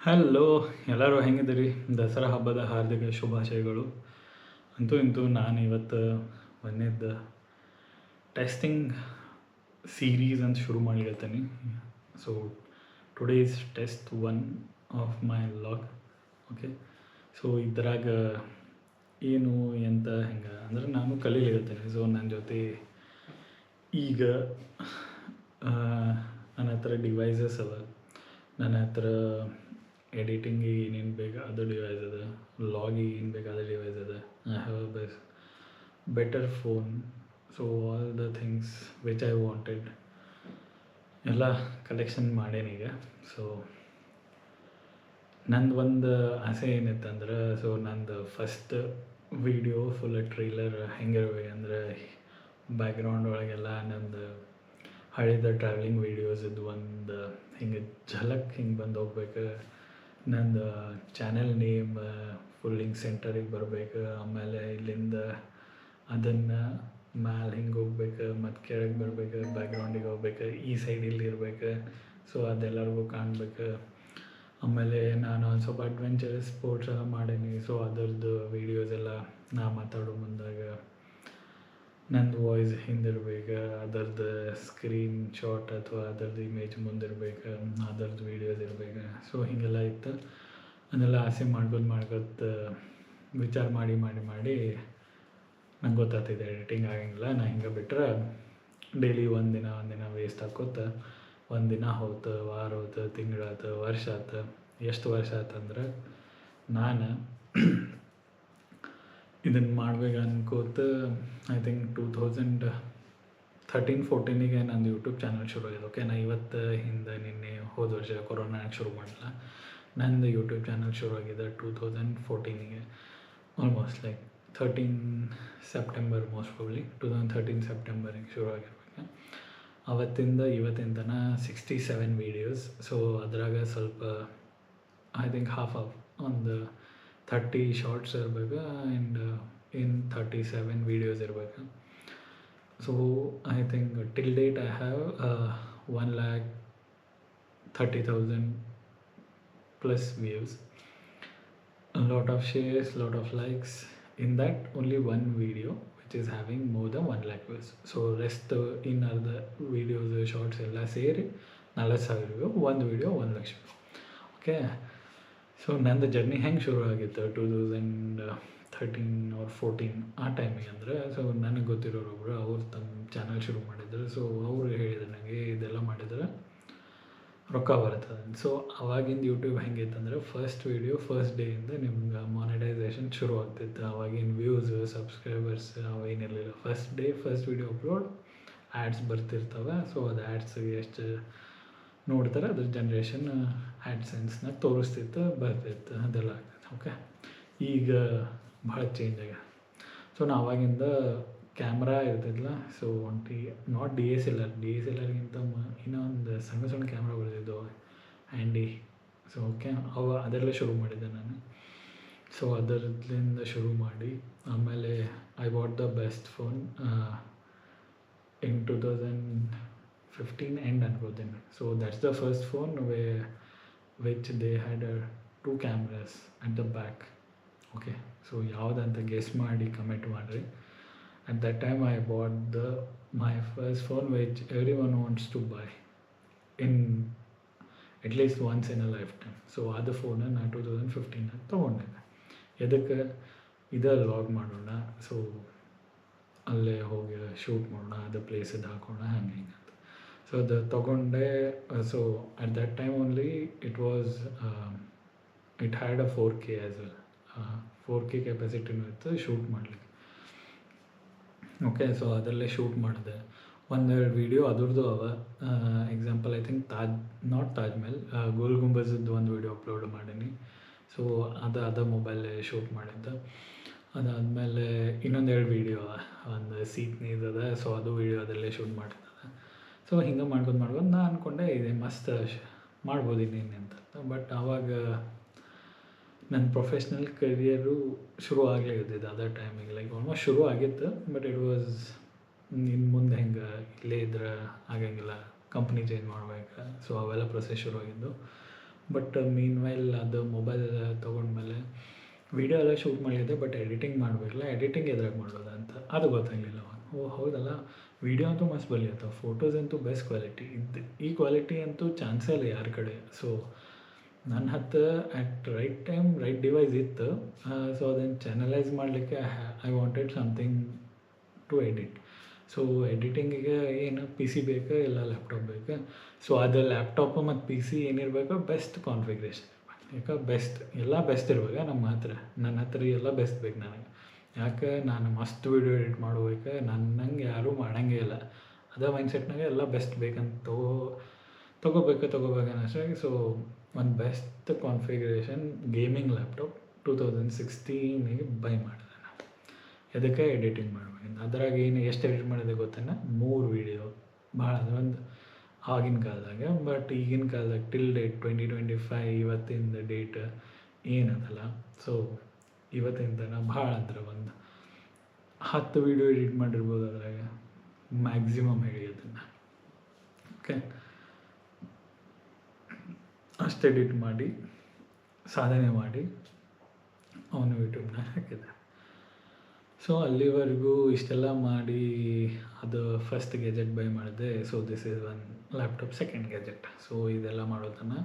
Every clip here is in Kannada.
ಹಲೋ ಎಲ್ಲರೂ ಹೆಂಗಿದ್ದೀರಿ? ದಸರಾ ಹಬ್ಬದ ಹಾರ್ದಿಕ ಶುಭಾಶಯಗಳು. ಅಂತೂ ಇಂತೂ ನಾನು ಇವತ್ತು ಒಂದೇದ್ದು ಟೆಸ್ಟಿಂಗ್ ಸೀರೀಸ್ ಅಂತ ಶುರು ಮಾಡಿರ್ತೀನಿ so today is test one of my log okay so ಇದ್ರಾಗ ಏನು, ಎಂತ, ಹೆಂಗೆ, ಅಂದರೆ ನಾನು ಕಲೀಲಿಕತ್ತೀನಿ. ಸೊ ನನ್ನ ಜೊತೆ ಈಗ ನನ್ನ ಹತ್ರ ಡಿವೈಸಸ್ ಅವ. ನನ್ನ ಹತ್ರ ಎಡಿಟಿಂಗಿಗೆ ಏನೇನು ಬೇಕು ಅದು ಡಿವೈಸ್ ಅದ ಲಾಗಿಗೆ ಏನು ಬೇಕು ಅದು ಡಿವೈಸ್ ಅದ I have a best better phone so all the things which I wanted ಎಲ್ಲ ಕಲೆಕ್ಷನ್ ಮಾಡೇನೀಗ ಸೊ ನಂದು ಒಂದು ಆಸೆ ಏನಿತ್ತಂದ್ರೆ ಸೊ ನಂದು ಫಸ್ಟ್ ವಿಡಿಯೋ ಫುಲ್ ಟ್ರೈಲರ್ ಹೆಂಗಿರ್ಬೇಕು ಅಂದರೆ ಬ್ಯಾಕ್ಗ್ರೌಂಡ್ ಒಳಗೆಲ್ಲ ನಂದು ಹಳೆದ ಟ್ರಾವೆಲಿಂಗ್ ವೀಡಿಯೋಸ್ ಇದು ಒಂದು ಹಿಂಗೆ ಝಲಕ್ ಹಿಂಗೆ ಬಂದು ಹೋಗ್ಬೇಕು. ನಂದು ಚಾನೆಲ್ ನೇಮ್ ಫುಲ್ಲಿಂಗ್ ಸೆಂಟರಿಗೆ ಬರಬೇಕು, ಆಮೇಲೆ ಇಲ್ಲಿಂದ ಅದನ್ನು ಮ್ಯಾಲೆ ಹಿಂಗೆ ಹೋಗ್ಬೇಕು, ಮತ್ತು ಕೆಳಗೆ ಬರ್ಬೇಕು ಬ್ಯಾಕ್ಗ್ರೌಂಡಿಗೆ ಹೋಗ್ಬೇಕು, ಈ ಸೈಡ್ ಇಲ್ಲಿ ಇರ್ಬೇಕು. ಸೊ ಅದೆಲ್ಲರಿಗೂ ಕಾಣಬೇಕು. ಆಮೇಲೆ ನಾನು ಒಂದು ಸ್ವಲ್ಪ ಅಡ್ವೆಂಚರಸ್ ಸ್ಪೋರ್ಟ್ಸ್ ಎಲ್ಲ ಮಾಡೀನಿ. ಸೊ ಅದರದ್ದು ವೀಡಿಯೋಸ್ ಎಲ್ಲ ನಾ ಮಾತಾಡೋ ಮುಂದಾಗ ನಂದು ವಾಯ್ಸ್ ಹಿಂದಿರ್ಬೇಕು, ಅದರದ್ದು ಸ್ಕ್ರೀನ್ ಶಾಟ್ ಅಥವಾ ಅದರದ್ದು ಇಮೇಜ್ ಮುಂದಿರ್ಬೇಕು, ಅದರದ್ದು ವೀಡಿಯೋಸ್ ಇರ್ಬೇಕು. ಸೊ ಹೀಗೆಲ್ಲ ಇತ್ತು. ಅದೆಲ್ಲ ಆಸೆ ಮಾಡ್ಕೊಂಡು ಮಾಡ್ಕೊತ, ವಿಚಾರ ಮಾಡಿ ಮಾಡಿ ಮಾಡಿ ನಂಗೆ ಗೊತ್ತಾಗ್ತಿದೆ ಎಡಿಟಿಂಗ್ ಆಗಂಗಿಲ್ಲ. ನಾ ಹಿಂಗೆ ಬಿಟ್ರೆ ಡೈಲಿ ಒಂದಿನ ಒಂದಿನ ವೇಸ್ಟ್ ಹಾಕೋತ ಒಂದಿನ ಹೋತು, ವಾರ ಹೋತು ತಿಂಗಳಾತು ವರ್ಷ ಆಯ್ತು ಎಷ್ಟು ವರ್ಷ ಆತಂದ್ರೆ ನಾನು ಇದನ್ನು ಮಾಡ್ಬೇಕು ಅನ್ಕೋತ I think two thousand thirteen ಫೋರ್ಟೀನಿಗೆ ನಂದು ಯೂಟ್ಯೂಬ್ ಚಾನಲ್ ಶುರು ಆಗಿದೆ ಓಕೆ ನಾ ಇವತ್ತು ಹಿಂದೆ ನಿನ್ನೆ ಹೋದ ವರ್ಷ ಕೊರೋನಾ ಶುರು ಮಾಡಲ್ಲ ನಂದು ಯೂಟ್ಯೂಬ್ ಚಾನಲ್ ಶುರು ಆಗಿದೆ two thousand ಫೋರ್ಟೀನಿಗೆ almost like thirteen September most probably two thousand thirteen ಸೆಪ್ಟೆಂಬರಿಗೆ ಶುರು ಆಗಿರ್ಬೇಕು ಅವತ್ತಿಂದ ಇವತ್ತಿನ ತನಕ ಸಿಕ್ಸ್ಟಿ ಸೆವೆನ್ ವೀಡಿಯೋಸ್ ಸೊ ಅದ್ರಾಗ ಸ್ವಲ್ಪ ಐ ಥಿಂಕ್ ಹಾಫ್ ಆಫ್ ಒಂದು ಥರ್ಟಿ ಶಾರ್ಟ್ಸ್ ಇರಬೇಕು and in thirty seven videos ಇರಬೇಕು so I think till date I have one lakh thirty thousand plus views lot of shares lot of likes in that only one video which is having more than 1 lakh views so rest uh, in other videos uh, shorts ಎಲ್ಲ ಸೇರಿ ನಲ್ವತ್ತು ಸಾವಿರ ವ್ಯೂ ಒಂದು ವಿಡಿಯೋ ಒಂದು ಲಕ್ಷ ವ್ಯೂ ಓಕೆ ಸೊ ನಂದು ಜರ್ನಿ ಹೆಂಗೆ ಶುರು ಆಗಿತ್ತು two thousand thirteen or fourteen ಆ ಟೈಮಿಗೆ ಅಂದರೆ ಸೊ ನನಗೆ ಗೊತ್ತಿರೋರೊಬ್ರು ಅವ್ರು ತಮ್ಮ ಚಾನಲ್ ಶುರು ಮಾಡಿದ್ರು. ಸೊ ಅವರು ಹೇಳಿದ್ರು ನನಗೆ ಇದೆಲ್ಲ ಮಾಡಿದ್ರೆ ರೊಕ್ಕ ಬರ್ತದೆ ಸೊ ಅವಾಗಿಂದ ಯೂಟ್ಯೂಬ್ ಹೆಂಗೆ ಅಂದರೆ ಫಸ್ಟ್ ವೀಡಿಯೋ ಫಸ್ಟ್ ಡೇಯಿಂದ ನಿಮ್ಗೆ ಮಾನಿಟೈಸೇಷನ್ ಶುರು ಆಗ್ತಿತ್ತು. ಅವಾಗಿನ views subscribers ಅವೇನಿರಲಿಲ್ಲ first day first video upload ads ಬರ್ತಿರ್ತವೆ. So ಅದು ಆ್ಯಡ್ಸ್ಗೆ ಎಷ್ಟು ನೋಡ್ತಾರೆ, ಅದ್ರ ಜನ್ರೇಷನ್ ಆ್ಯಡ್ಸೆನ್ಸ್ನ ತೋರಿಸ್ತಿತ್ತು, ಬರ್ತಿತ್ತು, ಅದೆಲ್ಲ ಓಕೆ ಈಗ ಭಾಳ ಚೇಂಜ್ ಆಗಿದೆ. ಸೊ ನಾ ಅವಾಗಿಂದ ಕ್ಯಾಮ್ರಾ ಇರ್ತಿದ್ಲ ಸೊ ಒಂಟಿ not D S L R D S L ಆರ್ಗಿಂತ ಇನ್ನೂ ಒಂದು ಸಣ್ಣ ಸಣ್ಣ ಕ್ಯಾಮ್ರಾಗಳಿದ್ದವು ಆ್ಯಂಡಿ ಸೊ ಓಕೆ ಅವ ಅದೆಲ್ಲ ಶುರು ಮಾಡಿದ್ದೆ ನಾನು. ಸೊ ಅದರಿಂದ ಶುರು ಮಾಡಿ, ಆಮೇಲೆ I bought the best phone in two thousand fifteen end ಅನ್ಕೋತೀನಿ so that's the first phone way which they had two cameras at the back okay so ಯಾವುದಂತ ಗೆಸ್ ಮಾಡಿ ಕಮೆಂಟ್ ಮಾಡಿರಿ at that time i bought the, my first phone which everyone wants to buy in at least once in life time so ಅದು ಫೋನ ನಾನು ಟೂ ತೌಸಂಡ್ ಫಿಫ್ಟೀನಾಗ ತೊಗೊಂಡಿದ್ದೆ ಎದಕ್ಕೆ ಇದೇ ಲಾಗ್ ಮಾಡೋಣ ಸೊ ಅಲ್ಲೇ ಹೋಗಿ ಶೂಟ್ ಮಾಡೋಣ ಅದು ಪ್ಲೇಸದ್ದು ಹಾಕೋಣ ಹಂಗೆ ಹಿಂಗೆ ಸೊ ಅದು ತೊಗೊಂಡೆ so at that time only it was it had a four K as well four K ಕೆಪಾಸಿಟಿನೂ ಇತ್ತು ಶೂಟ್ ಮಾಡಲಿಕ್ಕೆ. ಓಕೆ ಸೊ ಅದರಲ್ಲೇ ಶೂಟ್ ಮಾಡಿದೆ. ಒಂದೆರಡು ವೀಡಿಯೋ ಅದ್ರದ್ದು ಅವ example I think Taj not Taj Mahal Gol ಗುಂಬಜದ್ದು ಒಂದು ವೀಡಿಯೋ ಅಪ್ಲೋಡ್ ಮಾಡೀನಿ. ಸೊ ಅದು, ಅದ ಮೊಬೈಲೇ ಶೂಟ್ ಮಾಡಿದ್ದೆ. ಅದಾದಮೇಲೆ ಇನ್ನೊಂದೆರಡು ವೀಡಿಯೋ ಒಂದು ಸೀಟ್ ನೀದದ ಸೊ ಅದು ವೀಡಿಯೋ ಅದರಲ್ಲೇ ಶೂಟ್ ಮಾಡಿದ್ದೆ. ಸೊ ಹಿಂಗೆ ಮಾಡ್ಕೊಂಡು ಮಾಡ್ಕೊಂಡು ನಾನು ಅಂದ್ಕೊಂಡೆ ಇದೆ, ಮಸ್ತ್ ಮಾಡ್ಬೋದು ಇನ್ನೇನು ಅಂತ. ಬಟ್ ಆವಾಗ ನನ್ನ ಪ್ರೊಫೆಷ್ನಲ್ ಕರಿಯರು ಶುರು ಆಗಲೇ ಇದ್ದಿದ್ದು ಅದರ್ ಟೈಮಿಗೆ ಲೈಕ್ ಆಲ್ಮೋಸ್ಟ್ ಶುರು ಆಗಿತ್ತು ಬಟ್ ಇಟ್ ವಾಸ್ ಇನ್ನು ಮುಂದೆ ಹೆಂಗೆ ಇಲ್ಲೇ ಇದ್ರೆ ಆಗಂಗಿಲ್ಲ ಕಂಪ್ನಿ ಚೇಂಜ್ ಮಾಡ್ಬೇಕು. ಸೊ ಅವೆಲ್ಲ ಪ್ರೊಸೆಸ್ ಶುರು ಆಗಿದ್ದು. ಬಟ್ ಮೀನ್ ವೈಲ್ ಅದು ಮೊಬೈಲ್ ತೊಗೊಂಡ್ಮೇಲೆ ವೀಡಿಯೋ ಎಲ್ಲ ಶೂಟ್ ಮಾಡಿದ್ದೆ ಬಟ್ ಎಡಿಟಿಂಗ್ ಮಾಡಬೇಕಲ್ಲ ಎಡಿಟಿಂಗ್ ಎದ್ರಾಗ ಮಾಡೋದು ಅಂತ. ಅದು ಗೊತ್ತಾಗಲಿಲ್ಲ ಓ, ಹೌದಲ್ಲ? ವೀಡಿಯೋ ಅಂತೂ ಮಸ್ತ್ ಬಲಿಯತ್ತವ ಫೋಟೋಸ್ ಅಂತೂ ಬೆಸ್ಟ್ ಕ್ವಾಲಿಟಿ ಇದು, ಈ ಕ್ವಾಲಿಟಿ ಅಂತೂ ಚಾನ್ಸೇ ಇಲ್ಲ ಯಾರ ಕಡೆ. ಸೊ ನನ್ನ ಹತ್ರ at right time right device ಇತ್ತು. ಸೊ ಅದನ್ನು ಚಾನಲೈಸ್ ಮಾಡಲಿಕ್ಕೆ I wanted something to edit so ಎಡಿಟಿಂಗಿಗೆ ಏನು ಪಿ ಸಿ ಬೇಕು, ಇಲ್ಲ ಲ್ಯಾಪ್ಟಾಪ್ ಬೇಕು? ಸೊ ಅದು ಲ್ಯಾಪ್ಟಾಪ್ ಮತ್ತು ಪಿ ಸಿ ಏನಿರಬೇಕು ಬೆಸ್ಟ್ ಕಾನ್ಫಿಗ್ರೇಷನ್ ಯಾಕೆ ಬೆಸ್ಟ್ ಎಲ್ಲ ಬೆಸ್ಟ್ ಇರ್ಬೇಕು ನಮ್ಮ ಹತ್ರ. ನನ್ನ ಹತ್ರ ಎಲ್ಲ ಬೆಸ್ಟ್ ಬೇಕು ನನಗೆ. ಯಾಕೆ ನಾನು ಮಸ್ತ್ ವೀಡಿಯೋ ಎಡಿಟ್ ಮಾಡ್ಬೇಕು ನನ್ನಂಗೆ ಯಾರೂ ಮಾಡೋಂಗೇ ಇಲ್ಲ. ಅದೇ ಮೈಂಡ್ಸೆಟ್ನಾಗೆ ಎಲ್ಲ ಬೆಸ್ಟ್ ಬೇಕಂತ ತಗೋ ತೊಗೋಬೇಕು ತೊಗೋಬೇಕು ಸೋ ಸೊ ಒಂದು best configuration gaming laptop two thousand ಸಿಕ್ಸ್ಟೀನಿಗೆ buy ಮಾಡಿದೆ ನಾನು. ಅದಕ್ಕೆ ಎಡಿಟಿಂಗ್ ಮಾಡಬೇಕು ಅದ್ರಾಗ ಏನು ಎಷ್ಟು ಎಡಿಟ್ ಮಾಡಿದೆ ಗೊತ್ತೇನ? ಮೂರು ವೀಡಿಯೋ ಭಾಳ ಅಂದ್ರೆ ಒಂದು ಆಗಿನ ಕಾಲದಾಗ. ಬಟ್ ಈಗಿನ ಕಾಲದಾಗ till date twenty twenty five ಇವತ್ತಿಂದ ಡೇಟ್ ಏನದಲ್ಲ ಸೊ ಇವತ್ತಿನ ತನಕ ಭಾಳ ಅಂದ್ರೆ ಒಂದು ಹತ್ತು ವೀಡಿಯೋ ಎಡಿಟ್ ಮಾಡಿರ್ಬೋದು ಅದ್ರಾಗ ಮ್ಯಾಕ್ಸಿಮಮ್ ಹೇಳಿ ಅದನ್ನು. ಓಕೆ ಅಷ್ಟು ಎಡಿಟ್ ಮಾಡಿ, ಸಾಧನೆ ಮಾಡಿ ಅವನು ಯೂಟ್ಯೂಬ್ನ ಹಾಕಿದೆ ಸೊ ಅಲ್ಲಿವರೆಗೂ ಇಷ್ಟೆಲ್ಲ ಮಾಡಿ ಅದು ಫಸ್ಟ್ ಗೆಜೆಟ್ ಬೈ ಮಾಡಿದೆ. So this is one laptop second gadget so ಇದೆಲ್ಲ ಮಾಡೋದನ್ನು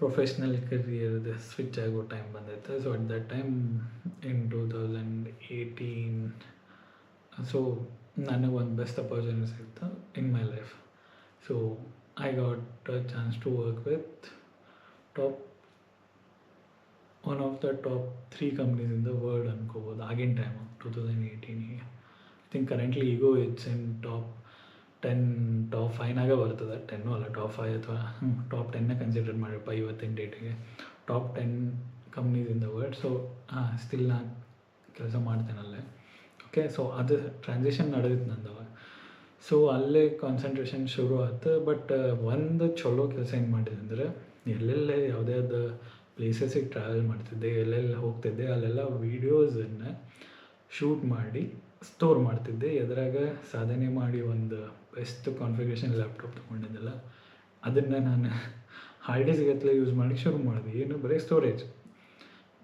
ಪ್ರೊಫೆಷ್ನಲ್ ಕರಿಯರ್ದು ಸ್ವಿಚ್ ಆಗೋ ಟೈಮ್ ಬಂದೈತೆ so at that time in two thousand eighteen so ನನಗೆ ಒಂದು ಬೆಸ್ಟ್ ಅಪರ್ಚುನಿಟಿ ಸಿಗ್ತು in my life so I got a chance to work with top one of the top three companies in the world ಅನ್ಕೋಬೋದು ಆಗಿನ ಟೈಮು ಟೂ ತೌಸಂಡ್ ಏಯ್ಟೀನಿಗೆ I think currently ego it's in top ten top ಫೈನಾಗೆ ಬರ್ತದೆ. ಟೆನ್ನು ಅಲ್ಲ ಟಾಪ್ ಫೈವ್ ಅಥವಾ ಟಾಪ್ ಟೆನ್ನೇ ಕನ್ಸಿಡರ್ ಮಾಡಿರಪ್ಪ ಇವತ್ತಿನ ಡೇಟಿಗೆ top ten companies in the world so ಹಾಂ ಸ್ಟಿಲ್ ನಾನು ಕೆಲಸ ಮಾಡ್ತೇನಲ್ಲೇ ಓಕೆ ಸೊ ಅದು ಟ್ರಾನ್ಸಾಕ್ಷನ್ ನಡೆದಿತ್ತು ನಂದು ಅವಾಗ ಸೊ ಅಲ್ಲೇ ಕಾನ್ಸಂಟ್ರೇಷನ್ ಶುರು ಆಯ್ತು ಬಟ್ ಒಂದು ಚಲೋ ಕೆಲಸ ಏನು ಮಾಡಿದೆ ಅಂದರೆ ಎಲ್ಲೆಲ್ಲೇ ಯಾವುದೇ ಅದು ಪ್ಲೇಸಸ್ಸಿಗೆ ಟ್ರಾವೆಲ್ ಮಾಡ್ತಿದ್ದೆ ಎಲ್ಲೆಲ್ಲಿ ಹೋಗ್ತಿದ್ದೆ ಅಲ್ಲೆಲ್ಲ ವೀಡಿಯೋಸನ್ನು ಶೂಟ್ ಮಾಡಿ ಸ್ಟೋರ್ ಮಾಡ್ತಿದ್ದೆ. ಎದ್ರಾಗ ಸಾಧನೆ ಮಾಡಿ ಒಂದು ಬೆಸ್ಟ್ ಕಾನ್ಫಿಗರೇಷನ್ ಲ್ಯಾಪ್ಟಾಪ್ ತೊಗೊಂಡಿದ್ದೆಲ್ಲ. ಅದನ್ನು ನಾನು ಹಾಲಿಡೇಸ್ಗತ್ತಲೆ ಯೂಸ್ ಮಾಡಿ ಶುರು ಮಾಡಿದೆ. ಏನು ಬರೀ ಸ್ಟೋರೇಜ್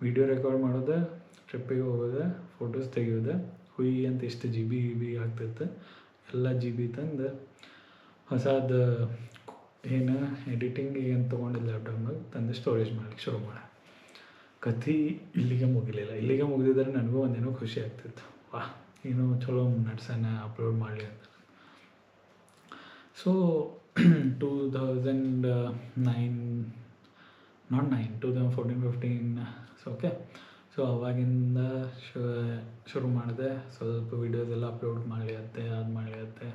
ವಿಡಿಯೋ ರೆಕಾರ್ಡ್ ಮಾಡೋದು ಟ್ರಿಪ್ಪಿಗೆ ಹೋಗೋದು ಫೋಟೋಸ್ ತೆಗಿಯೋದು ಹುಯಿ ಅಂತ ಎಷ್ಟು ಜಿ ಬಿ ಬಿ ಆಗ್ತಿತ್ತು. ಎಲ್ಲ ಜಿ ಬಿ ತಂದು ಹೊಸದು ಏನು ಎಡಿಟಿಂಗ್ ಏನು ತೊಗೊಂಡಿದ್ದ ಲ್ಯಾಪ್ಟಾಪ್ನಾಗ ತಂದು ಸ್ಟೋರೇಜ್ ಮಾಡಲಿಕ್ಕೆ ಶುರು ಮಾಡ. ಕಥೆ ಇಲ್ಲಿಗೆ ಮುಗಿಲಿಲ್ಲ. ಇಲ್ಲಿಗೆ ಮುಗಿದಿದ್ರೆ ನನಗೂ ಒಂದೇನೋ ಖುಷಿ ಆಗ್ತಿತ್ತು. ವಾಹ್, ಏನೋ ಚಲೋ ನಡ್ಸೋಣ ಅಪ್ಲೋಡ್ ಮಾಡಲಿ ಅಂತ. So two thousand nine not nine two thousand fourteen fifteen so okay so ಅವಾಗಿಂದ ಶುರು ಮಾಡಿದೆ. ಸ್ವಲ್ಪ ವೀಡಿಯೋಸ್ ಎಲ್ಲ ಅಪ್ಲೋಡ್ ಮಾಡ್ಲಿಯತ್ತೆ ಅದು ಮಾಡ್ಲಿಯತ್ತೆ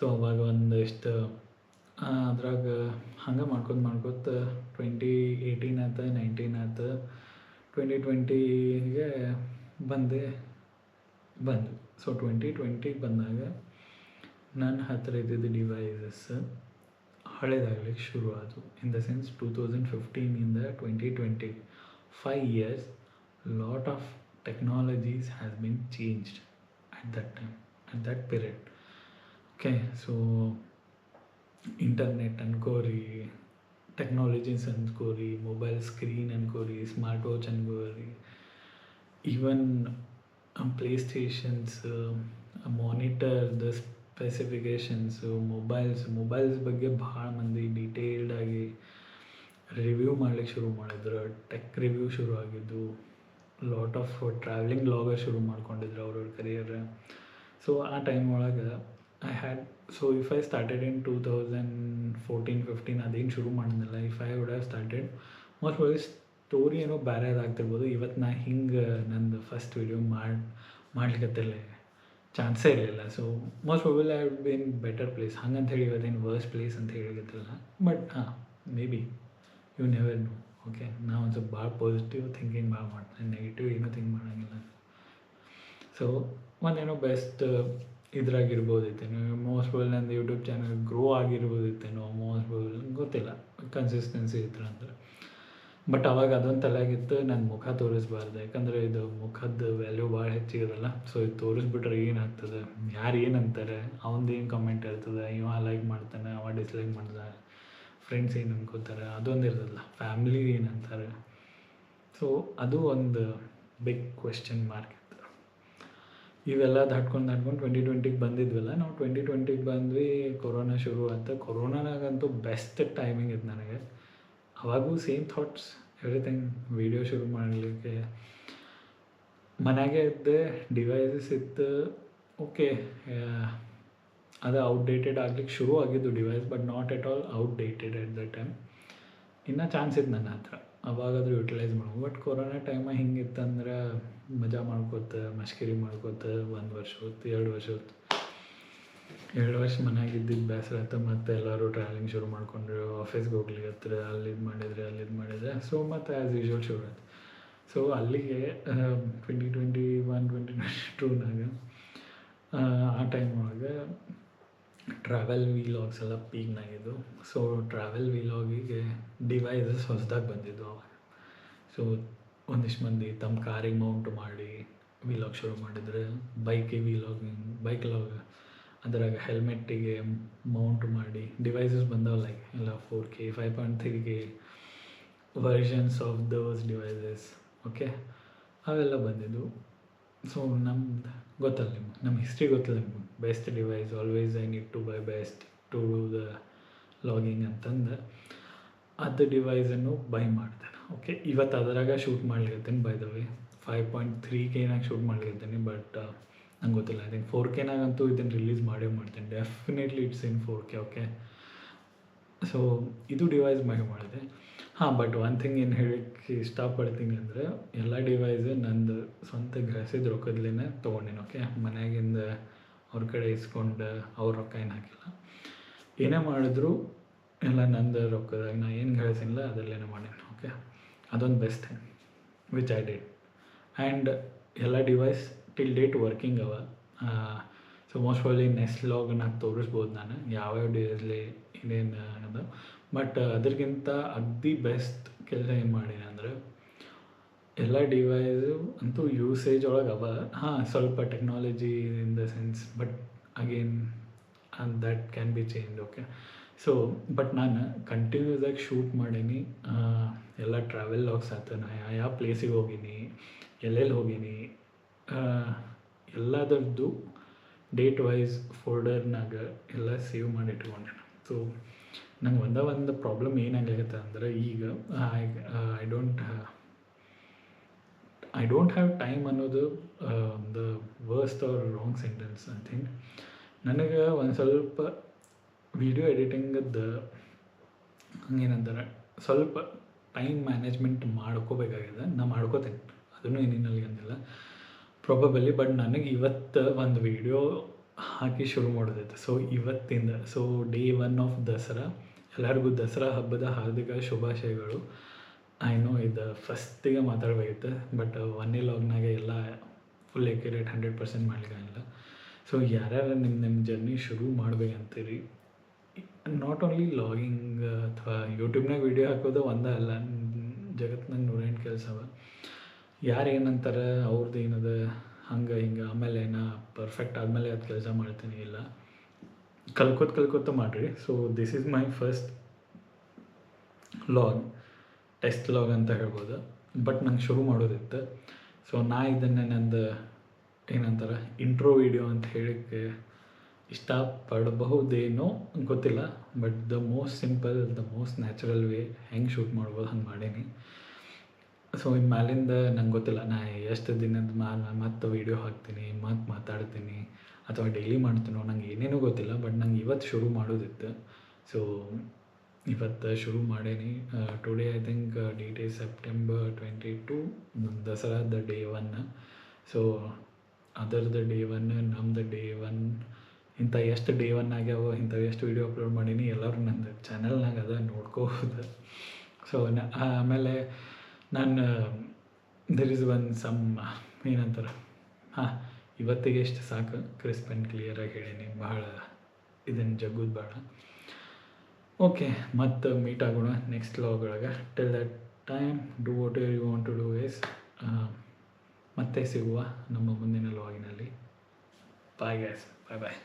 ಸೊ ಅವಾಗ ಒಂದಿಷ್ಟು ಅದ್ರಾಗ ಹಂಗೆ ಮಾಡ್ಕೊತ ಮಾಡ್ಕೊತ ಟ್ವೆಂಟಿ ಏಯ್ಟೀನ್ ಆಯ್ತು ನೈನ್ಟೀನ್ ಆಯ್ತು ಟ್ವೆಂಟಿ ಟ್ವೆಂಟಿಗೆ ಬಂದೆ ಬಂದು ಸೊ ಟ್ವೆಂಟಿ ಟ್ವೆಂಟಿಗೆ ಬಂದಾಗ ನನ್ನ ಹತ್ತಿರ ಇದ್ದಿದ್ದು ಡಿವೈಸಸ್ ಹಳೇದಾಗ್ಲಿಕ್ಕೆ ಶುರು ಆಯಿತು in the sense two thousand ಫಿಫ್ಟೀನಿಂದ twenty twenty five years lot of technologies has been changed at that time at that period okay so internet ಅನ್ಕೋರಿ technologies ಅನ್ಕೋರಿ ಮೊಬೈಲ್ ಸ್ಕ್ರೀನ್ ಅನ್ಕೋರಿ ಸ್ಮಾರ್ಟ್ ವಾಚ್ ಅನ್ಕೋರಿ ಈವನ್ ಪ್ಲೇ ಸ್ಟೇಷನ್ಸ್ ಮಾನಿಟರ್ದ ಸ್ಪೆಸಿಫಿಕೇಷನ್ಸು ಮೊಬೈಲ್ಸ್ ಮೊಬೈಲ್ಸ್ ಬಗ್ಗೆ ಭಾಳ ಮಂದಿ ಡೀಟೇಲ್ಡಾಗಿ ರಿವ್ಯೂ ಮಾಡ್ಲಿಕ್ಕೆ ಶುರು ಮಾಡಿದ್ರು. ಟೆಕ್ ರಿವ್ಯೂ ಶುರು ಆಗಿದ್ದು ಲಾಟ್ ಆಫ್ ಟ್ರಾವೆಲಿಂಗ್ ಲಾಗರ್ ಶುರು ಮಾಡ್ಕೊಂಡಿದ್ರು ಅವ್ರವ್ರ ಕರಿಯರ್ ಸೊ ಆ ಟೈಮ್ ಒಳಗೆ I had so if I started in two thousand fourteen fifteen ಅದೇನು ಶುರು ಮಾಡಿದ್ನಲ್ಲ if I would have started most well story ಏನೋ ಬೇರೆದಾಗ್ತಿರ್ಬೋದು ಇವತ್ತು ನಾ ಹಿಂಗೆ ನಂದು ಫಸ್ಟ್ ವಿಡಿಯೋ ಮಾಡಿ ಮಾಡ್ಲಿಕ್ಕತ್ತಿಲ್ಲ ಚಾನ್ಸೇ ಇರಲಿಲ್ಲ. So most probable I would been better place ಹಂಗಂತ ಹೇಳಿ ಇವತ್ತೇನು ವರ್ಸ್ಟ್ ಪ್ಲೇಸ್ ಅಂತ ಹೇಳಿಗತ್ತಿಲ್ಲ ಬಟ್ ಹಾಂ maybe you never know okay ನಾ ಒಂದು ಸ್ವಲ್ಪ ಭಾಳ ಪಾಸಿಟಿವ್ ಥಿಂಕಿಂಗ್ ಭಾಳ ಮಾಡ್ತೀನಿ. ನೆಗೆಟಿವ್ ಏನೂ ಥಿಂಕ್ ಮಾಡೋಂಗಿಲ್ಲ. ಸೊ ಒಂದೇನೋ ಬೆಸ್ಟ್ ಇದ್ರಾಗಿರ್ಬೋದಿತ್ತೇನೋ. ಮೋಸ್ಟ್ ಪ್ರಾಬಲ್ ನಂದು ಯೂಟ್ಯೂಬ್ ಚಾನಲ್ ಗ್ರೋ ಆಗಿರ್ಬೋದಿತ್ತೇನೋ. ಮೋಸ್ಟ್ ಪ್ರಾಬಲ್ ಗೊತ್ತಿಲ್ಲ. ಕನ್ಸಿಸ್ಟೆನ್ಸಿ ಇತ್ತು ಅಂದ್ರೆ ಬಟ್ ಅವಾಗ ಅದೊಂದು ತಲೆಯಾಗಿತ್ತು ನನ್ನ ಮುಖ ತೋರಿಸ್ಬಾರ್ದು. ಯಾಕಂದರೆ ಇದು ಮುಖದ ವ್ಯಾಲ್ಯೂ ಭಾಳ ಹೆಚ್ಚಿಗಿರಲ್ಲ ಸೊ ಇದು ತೋರಿಸ್ಬಿಟ್ರೆ ಏನಾಗ್ತದೆ? ಯಾರು ಏನು ಅಂತಾರೆ? ಅವ್ನದ್ದು ಏನು ಕಮೆಂಟ್ ಇರ್ತದೆ ಇವ ಲೈಕ್ ಮಾಡ್ತಾನೆ, ಅವ ಡಿಸ್ಲೈಕ್ ಮಾಡ್ತಾನೆ ಫ್ರೆಂಡ್ಸ್ ಏನು ಅನ್ಕೋತಾರೆ? ಅದೊಂದು ಇರ್ತದಲ್ಲ. ಏನು ಅಂತಾರೆ? ಸೊ ಅದು ಒಂದು ಬಿಗ್ ಕ್ವೆಶ್ಚನ್ ಮಾರ್ಕ್ ಇತ್ತು. ಇವೆಲ್ಲ ದಾಟ್ಕೊಂಡು ದಾಟ್ಕೊಂಡು ಟ್ವೆಂಟಿ ಟ್ವೆಂಟಿಗೆ ಬಂದಿದ್ವಲ್ಲ. ನಾವು ಟ್ವೆಂಟಿ ಟ್ವೆಂಟಿಗೆ ಬಂದ್ವಿ, ಕೊರೋನಾ ಶುರು ಅಂತ. ಕೊರೋನಾಗಂತೂ ಬೆಸ್ಟ್ ಟೈಮಿಂಗ್ ಇತ್ತು ನನಗೆ. ಅವಾಗೂ ಸೇಮ್ ಥಾಟ್ಸ್ ಎವ್ರಿಥಿಂಗ್ ವೀಡಿಯೋ ಶುರು ಮಾಡಲಿಕ್ಕೆ ಮನೆಗೆ ಇದ್ದೆ ಡಿವೈಸಸ್ ಇತ್ತು ಓಕೆ ಅದು ಔಟ್ಡೇಟೆಡ್ ಆಗ್ಲಿಕ್ಕೆ ಶುರು ಆಗಿದ್ದು device but not at all outdated at the time ಇನ್ನೂ ಚಾನ್ಸ್ ಇತ್ತು ನನ್ನ ಹತ್ರ ಅವಾಗಾದರೂ ಯುಟಿಲೈಸ್ ಮಾಡ್ಬೋದು ಬಟ್ ಕೊರೋನಾ ಟೈಮ ಹಿಂಗಿತ್ತಂದ್ರೆ ಮಜಾ ಮಾಡ್ಕೋತ ಮಶ್ಕಿರಿ ಮಾಡ್ಕೋತ ಒಂದು ವರ್ಷ ಹೊತ್ತು ಎರಡು ವರ್ಷ ಹೊತ್ತು ಎರಡು ವರ್ಷ ಮನ್ಯಾಗ ಇದ್ದಿದ್ದು ಬೇಸರ ಆಯ್ತು, ಮತ್ತೆ ಎಲ್ಲರೂ ಟ್ರಾವೆಲಿಂಗ್ ಶುರು ಮಾಡ್ಕೊಂಡ್ರು. ಆಫೀಸ್ಗೆ ಹೋಗ್ಲಿಕ್ಕೆ ಅಲ್ಲಿ ಇದು ಮಾಡಿದರೆ, ಅಲ್ಲಿ ಇದು ಮಾಡಿದ್ರೆ. ಸೊ ಮತ್ತು ಆ್ಯಸ್ ಯೂಶ್ವಲ್ ಶುರು ಆಯ್ತು. ಸೊ ಅಲ್ಲಿಗೆ twenty twenty one twenty twenty ಟೂನಾಗ ಆ ಟೈಮ್ ಒಳಗೆ ಟ್ರಾವೆಲ್ ವಿಲಾಗ್ಸ್ ಎಲ್ಲ ಪೀಕ್ನಾಗಿದ್ದು ಸೊ ಟ್ರಾವೆಲ್ ವಿಲಾಗಿಗೆ ಡಿವೈಸಸ್ ಹೊಸದಾಗಿ ಬಂದಿದ್ದು ಅವಾಗ. ಸೊ ಒಂದಿಷ್ಟು ಮಂದಿ ತಮ್ಮ ಕಾರಿಗೆ ಮೌಂಟ್ ಮಾಡಿ ವಿಲಾಗ್ ಶುರು ಮಾಡಿದರೆ ಬೈಕಿಗೆ ವಿಲಾಗಿಂಗ್ ಬೈಕ್ ಲಾಗ್ ಅದ್ರಾಗ ಹೆಲ್ಮೆಟ್ಟಿಗೆ ಮೌಂಟ್ ಮಾಡಿ ಡಿವೈಸಸ್ ಬಂದವು ಲೈಕ್ ಎಲ್ಲ four K five point three K versions of those devices okay ಅವೆಲ್ಲ ಬಂದಿದ್ದು ಸೊ ನಮ್ದು ಗೊತ್ತಲ್ಲ ನಿಮ್ಗೆ ನಮ್ಮ ಹಿಸ್ಟ್ರಿ ಗೊತ್ತಲ್ಲ ನಿಮ್ಗೆ. Best device always I need to buy best to do the logging ಅಂತಂದು. ಅದು ಡಿವೈಸನ್ನು ಬೈ ಮಾಡ್ತೇನೆ ಓಕೆ ಇವತ್ತು ಅದರಾಗ shoot ಮಾಡ್ಲಿಕತ್ತೀನಿ by the way five point three ಕೆನಾಗ shoot ಮಾಡ್ಲಿಕತ್ತೀನಿ ಬಟ್ ನಂಗೆ ಗೊತ್ತಿಲ್ಲ. ಐ ಥಿಂಕ್ ಫೋರ್ ಕೆನಾಗಂತೂ ಇದನ್ನು ರಿಲೀಸ್ ಮಾಡೇ ಮಾಡ್ತೇನೆ. Definitely it's in four K okay so ಇದು ಡಿವೈಸ್ ಮೈ ಮಾಡಿದೆ. ಹಾಂ ಬಟ್ ಒನ್ ಥಿಂಗ್ ಏನು ಹೇಳಕ್ಕೆ ಇಷ್ಟಪಡ್ತೀನಿ ಅಂದರೆ, ಎಲ್ಲ ಡಿವೈಸ್ ನಂದು ಸ್ವಂತ ಗ್ರಹಿಸಿದ ರೊಕ್ಕದಲ್ಲೇ ತೊಗೊಂಡಿನಿ ಓಕೆ ಮನೆಯಾಗಿಂದ ಅವ್ರ ಕಡೆ ಇಸ್ಕೊಂಡು ಅವ್ರ ರೊಕ್ಕ ಏನು ಹಾಕಿಲ್ಲ. ಏನೇ ಮಾಡಿದ್ರು ಎಲ್ಲ ನಂದು ರೊಕ್ಕದಾಗ ನಾನು ಏನು ಗಳಿಸಿಲ್ಲ ಅದರಲ್ಲೇನೆ ಮಾಡೀನಿ ಓಕೆ ಅದೊಂದು best thing which I did and ಎಲ್ಲ ಡಿವೈಸ್ ಟಿಲ್ ಡೇಟ್ ವರ್ಕಿಂಗ್ ಅವ so most probably next log ನಾನು ತೋರಿಸ್ಬೋದು ನಾನು. ಯಾವ್ಯಾವ ಡೇಸಲ್ಲಿ ಏನೇನು ಅದು ಬಟ್ ಅದಕ್ಕಿಂತ ಅಗ್ದಿ ಬೆಸ್ಟ್ ಕೆಲಸ ಏನು ಮಾಡೀನಿ ಅಂದರೆ, ಎಲ್ಲ ಡಿವೈಸು ಅಂತೂ ಯೂಸೇಜ್ ಒಳಗೆ ಅವ. ಹಾಂ, ಸ್ವಲ್ಪ technology in the sense but again and that can be change okay so but ನಾನು ಕಂಟಿನ್ಯೂಸ್ ಆಗಿ ಶೂಟ್ ಮಾಡೀನಿ. ಎಲ್ಲ ಟ್ರಾವೆಲ್ ಲಾಗ್ಸ್ ಆಯ್ತು ನಾ ಯಾವ ಪ್ಲೇಸಿಗೆ ಹೋಗೀನಿ, ಎಲ್ಲೆಲ್ಲಿ ಹೋಗೀನಿ ಎಲ್ಲದರದ್ದು ಡೇಟ್ ವೈಸ್ ಫೋಲ್ಡರ್ನಾಗ ಎಲ್ಲ ಸೇವ್ ಮಾಡಿ ಇಟ್ಕೊಂಡೆ ಸೊ ನಂಗೆ ಒಂದ ಒಂದು ಪ್ರಾಬ್ಲಮ್ ಏನಾಗತ್ತೆ ಅಂದರೆ ಈಗ I don't I don't have time ಅನ್ನೋದು the worst or wrong sentence I think ನನಗೆ ಒಂದು ಸ್ವಲ್ಪ ವಿಡಿಯೋ ಎಡಿಟಿಂಗದ್ದು ಹಂಗೇನಂತಾರೆ ಸ್ವಲ್ಪ ಟೈಮ್ ಮ್ಯಾನೇಜ್ಮೆಂಟ್ ಮಾಡ್ಕೋಬೇಕಾಗಿದೆ, ನಾ ಮಾಡ್ಕೋತೇನೆ. ಅದನ್ನು ಏನೇನಲ್ಲಿ ಅಂದಿಲ್ಲ ಪ್ರಾಬಬಲಿ ಬಟ್ ನನಗೆ ಇವತ್ತು ಒಂದು ವಿಡಿಯೋ ಹಾಕಿ ಶುರು ಮಾಡೋದೈತೆ ಸೊ ಇವತ್ತಿಂದ so day one of Dasara, ಎಲ್ಲರಿಗೂ ದಸರಾ ಹಬ್ಬದ ಹಾರ್ದಿಕ ಶುಭಾಶಯಗಳು. ಐ ನೋ ಇದು ಫಸ್ಟಿಗೆ ಮಾತಾಡಬೇಕಿತ್ತು ಬಟ್ ಒನ್ನೇ ಲಾಗ್ನಾಗೆ ಎಲ್ಲ ಫುಲ್ ಎಕ್ಯುರೇಟ್ ಹಂಡ್ರೆಡ್ ಪರ್ಸೆಂಟ್ ಮಾಡ್ಲಿಕ್ಕಾಗಿಲ್ಲ ಸೊ ಯಾರ್ಯಾರು ನಿಮ್ಮ ನಿಮ್ಮ ಜರ್ನಿ ಶುರು ಮಾಡ್ಬೇಕಂತೀರಿ? ನಾಟ್ ಓನ್ಲಿ ಲಾಗಿಂಗ್ ಅಥವಾ ಯೂಟ್ಯೂಬ್ನಾಗ ವೀಡಿಯೋ ಹಾಕೋದು ಒಂದೇ ಅಲ್ಲ ಜಗತ್ನಾಗ ನೂರೆಂಟು ಕೆಲಸ ಅವ ಯಾರು ಏನಂತಾರೆ ಅವ್ರದ್ದು ಏನದ, ಹಂಗೆ ಹಿಂಗೆ, ಆಮೇಲೆ ನಾ ಪರ್ಫೆಕ್ಟ್ ಆದಮೇಲೆ ಅದು ಕೆಲಸ ಮಾಡ್ತೀನಿ, ಇಲ್ಲ. ಕಲ್ಕೋತ ಕಲ್ಕೋತ ಮಾಡಿರಿ. So this is my first log test log ಅಂತ ಹೇಳ್ಬೋದು. ಬಟ್ ನಂಗೆ ಶುರು ಮಾಡೋದಿತ್ತು. ಸೊ ನಾ ಇದನ್ನೇ ನಂದು ಏನಂತಾರೆ ಇಂಟ್ರೋ ವಿಡಿಯೋ ಅಂತ ಹೇಳಕ್ಕೆ ಇಷ್ಟಪಡಬಹುದೇನೋ ಗೊತ್ತಿಲ್ಲ. But the most simple the most natural way ಹೆಂಗೆ ಶೂಟ್ ಮಾಡ್ಬೋದು ಹಂಗೆ ಮಾಡೀನಿ. ಸೊ ಇನ್ನು ಮ್ಯಾಲಿಂದ ನಂಗೆ ಗೊತ್ತಿಲ್ಲ. ನಾ ಎಷ್ಟು ದಿನದ ಮ್ಯಾಲ ಮತ್ತೆ ವೀಡಿಯೋ ಹಾಕ್ತೀನಿ, ಮತ್ತೆ ಮಾತಾಡ್ತೀನಿ, ಅಥವಾ ಡೈಲಿ ಮಾಡ್ತೀನೋ ನಂಗೆ ಏನೇನೂ ಗೊತ್ತಿಲ್ಲ ಬಟ್ ನಂಗೆ ಇವತ್ತು ಶುರು ಮಾಡೋದಿತ್ತು. ಸೊ ಇವತ್ತು ಶುರು ಮಾಡೇನಿ. Today I think date is September twenty two ದಸರಾದ day one so ಅದರ್ದು ಡೇ ಒನ್ ನಮ್ದು ಡೇ ಒನ್ ಇಂಥ ಎಷ್ಟು ಡೇ ಒನ್ ಆಗ್ಯಾವ, ಇಂಥ ಎಷ್ಟು ವೀಡಿಯೋ ಅಪ್ಲೋಡ್ ಮಾಡೀನಿ, ಎಲ್ಲರೂ ನಂದು ಚಾನಲ್ನಾಗ ಅದ ನೋಡ್ಕೋಬೋದು. ಸೊ ಆಮೇಲೆ ನಾನು ದರ್ ಇಸ್ ಒನ್ ಸಮ್ ಏನಂತಾರೆ? ಹಾಂ, ಇವತ್ತಿಗೆ ಎಷ್ಟು ಸಾಕು ಕ್ರಿಸ್ಪ್ ಆ್ಯಂಡ್ ಕ್ಲಿಯರಾಗಿ ಹೇಳೀನಿ ಭಾಳ ಇದನ್ನು ಜಗ್ಗೋದು ಬೇಡ ಓಕೆ ಮತ್ತು ಮೀಟ್ ಆಗೋಣ ನೆಕ್ಸ್ಟ್ ಲಾಗ್ ಒಳಗೆ. Till that time do what you want to do is ಮತ್ತೆ ಸಿಗುವ ನಮ್ಮ ಮುಂದಿನ ಲಾಗಿನಲ್ಲಿ ಬಾಯ್ ಗ್ಯಾಸ್ ಬಾಯ್ ಬಾಯ್